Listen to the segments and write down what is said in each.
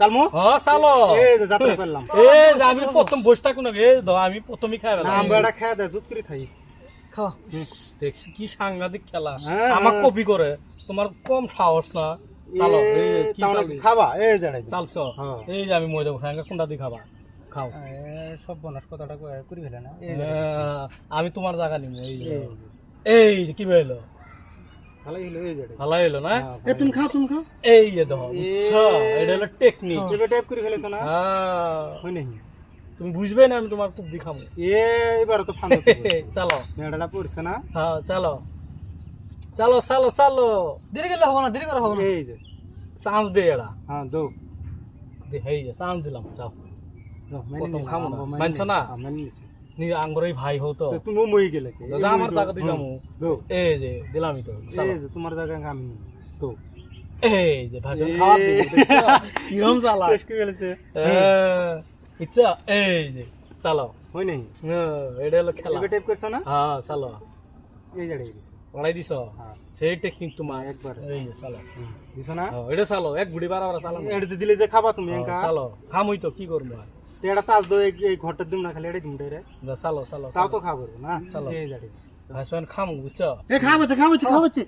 চালমু হ চালো এই যে যাত্রা করলাম। এই যে আমি প্রথম না এ দাও আমি প্রথমই খাই না আমরা এটা খেয়ে জুত করে খাই। খাও দেখছি কি সাংঘাতিক খেলা। হ্যাঁ, আমার হ্যাঁ। কপি করে তোমার কম সাহস না? চালো এই? খাবা এই জানাই চালছো হ্যাঁ। এই যে আমি মই দেবো কোনটা দিয়ে খাবা? খাও। সব বনাস কথাটা কই- করি ফেলে না। আমি তোমার জায়গা নিব এই এই কি বেরোলো ভালো হইল এই জানাই না? এ তুমি খাও তুমি খাও। এই যে দেখো বুঝছ? এটা হলো টেকনিক এবার টাইপ করে ফেলেছো না? হয়। নাই? তুমি বুঝবে না আমি তোমার খুব দিখামো এ এবার তো ফান চালো মেয়েটা পড়ছে না? হ্যাঁ চালো চালো চালো চালো দেরি করলে হবে না দেরি করা হবে না। এই যে। চান্স দে এরা। হ্যাঁ দো। দে এই যে চান্স দিলাম মেনে প্রথম নিলাম, না। আম্মা মানছো। না? আঙ্গরই ভাই হও তো। তো তুমি মই গেলে কি? দাদা, আমার টাকা দো, দিয়ে। দো। এই যে দিলামই তো। এই যে তোমার জায়গায় আমি। দো। এই যে ভাষণ দেখছ? কিরম চালা? ইচ্ছা এই যে চালো হয় নাই? এটা হলো খেলা। টাইপ করছ না? হ্যাঁ চালো এই জায়গায় দিছি। পড়াই দিছ? হ্যাঁ। সেই টেকনিক তোমার একবার। এই চালো দিছো না? হ্যাঁ, এটা চালো এক গুড়ি বারা বারা চালো না। এটা দিলে যে খাবা তুমি হ্যাঁ, এঙ্কা চালো খামই তো কি করব আর? তো এটা চাষ দো এই- ঘরটা দিম না খালি এটা দিম রে চালো চালো তাও তো খাব না? চলো। এই দিছি। ভাষণ খাম বুঝছ? এ হচ্ছে খাওয়া হচ্ছে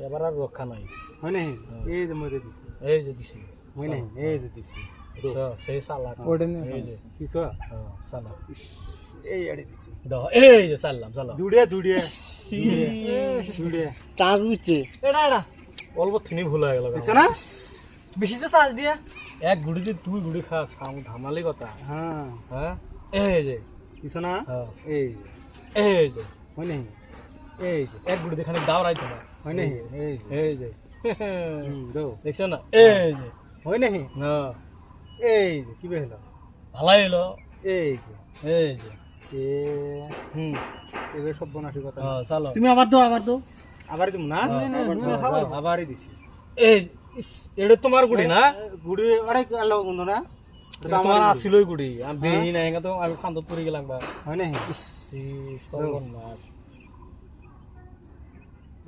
এবার আর রক্ষা নাই। হয় নাই? এই যে মরে দিছি। এই যে দিছি। হয় নাই? এই যে দিছি। সেই চালা ওটা নিয়ে এই যে। শিশো হ্যাঁ, চালো। এই আড়ে দিছি। দাও, এই যে চাললাম চালো। দুড়িয়া দুড়িয়া। সি। দুড়িয়া চার্জ বুঝছে এটা এটা অল্প থিনি ভুল হয়ে গেল না? বেশি তো চার্জ দিয়া এক গুড়ি দিয়ে দুই গুড়ি খা খাম ধামালি কথা হ্যাঁ হ্যাঁ এই যে না হ্যাঁ এই এই যে হয় নাই এই যে এক গুড়ি দিয়ে খানিক দাওরাই তোমার হয় নাই এই যে এই যে দেখছ না এই যে হয় নাই হ্যাঁ এই যে কি বেহলো ভালাই এলো এই যে এই যে এ হুম এবার সব বনাসি কথা হ্যাঁ চালো তুমি আবার দাও আবার দাও আবার দিম না না, না, না, দাও, দাও, আবারই দিছি এই এটা তোমার গুড়ি না? গুড়ি আরে আল্লাহ বন্ধু না? তোমার আসিলই গুড়ি। আমি বেহি নাই তো আমি খান্দত পড়ে গেলাম বা। হয়।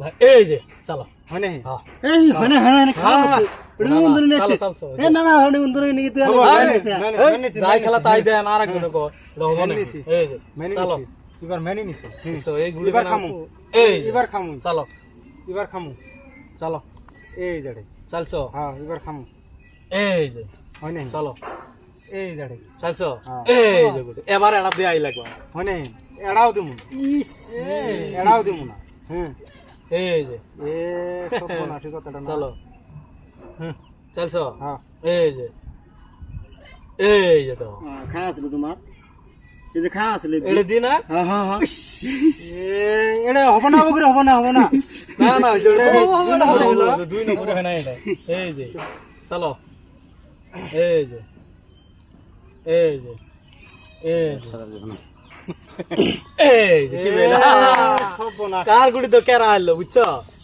ভাই, এই যে চালো। হয় এই মানে হ্যাঁ না, না, না, না না তুই খেলা দেন আর একজনে চালো। এবার মেনে নিছি। এই গুড়ি এবার খামু। এই এবার খামু। চালো। এবার খামু। চালো। এই জাড়ে চালছো? হ্যাঁ এবার খামু। এই যে হয় নাই? চালো। এই জাড়ে চালছো? হ্যাঁ। এই যে। এবার এটা দিয়ে আই লাগবে। হয় নাই? এড়াও দিমু না। ইস এড়াও দিমু না। হুম এই যে। এ সব বনাসি কথাটা না। চলো। হুম চালছো? হ্যাঁ। এই যে। এই যে তো। খাওয়া আছে তোমার এই যে খাওয়া আছে এটা দি না? হ্যাঁ হ্যাঁ হ্যাঁ এ এটা হবে না বকরে হবে না হবে না। না না দুই নম্বরে হয় না এটা। এই যে চলো। এই যে এই যে এই এই কি বেলা। কার গুড়ি তো কেরা হলো বুঝছ?